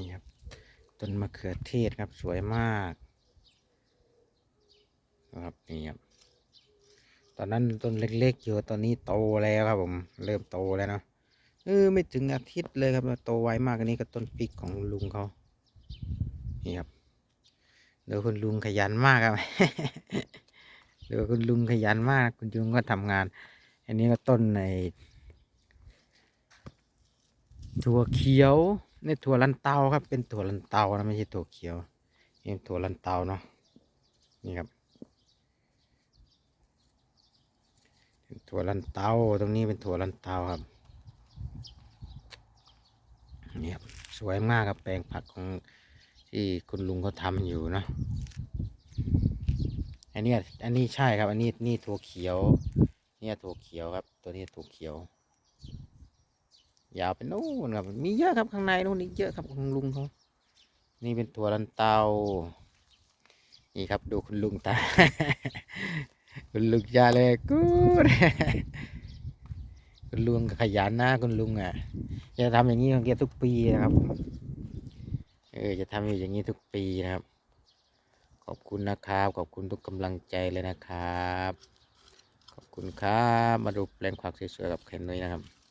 นี่ครับต้นมะเขือเทศครับสวยมากนะครับนี่ครับตอนนั้นต้นเล็กๆอยู่ตอนนี้โตแล้วครับผม เริ่มโตแล้วเนาะเออไม่ถึงอาทิตย์เลยครับโตไวมากอันนี้ก็ต้นพริกของลุงเขานี่ครับเดี๋ยวคุณลุงขยันมากครับเดี๋ยวคุณลุงขยันมาก คุณลุงก็ทำงาน อันนี้ก็ต้นในถั่วเขียว นี่ถั่วลันเตาครับ เป็นถั่วลันเตานะไม่ใช่ถั่วเขียวนี่ถั่วลันเตาเนาะนี่ครับถั่วลันเตาตรงนี้เป็นถั่วลันเตาครับนี่ครับสวยมากครับแปลงผักของที่คุณลุงเขาทำอยู่เนาะอันนี้อันนี้ใช่ครับ อันนี้นี่ถั่วเขียว เนี่ยถั่วเขียวครับ ตัวนี้ถั่วเขียว ยาวไปนู่นครับ มีเยอะครับข้างในนู่นนี่เยอะครับของลุงเขานี่เป็นถั่วลันเตา นี่ครับดูคุณลุงตา คุณลุงยาเลยกูดคุณลุงขยันนะคุณลุงอะจะทำอย่างนี้ของแกทุกปีนะครับ เออจะทำอย่างนี้ทุกปีนะครับ ขอบคุณนะครับ ขอบคุณทุกกำลังใจเลยนะครับ ขอบคุณครับ มาดูแปลงผักสวยๆกับเคนนุ้ยนะครับ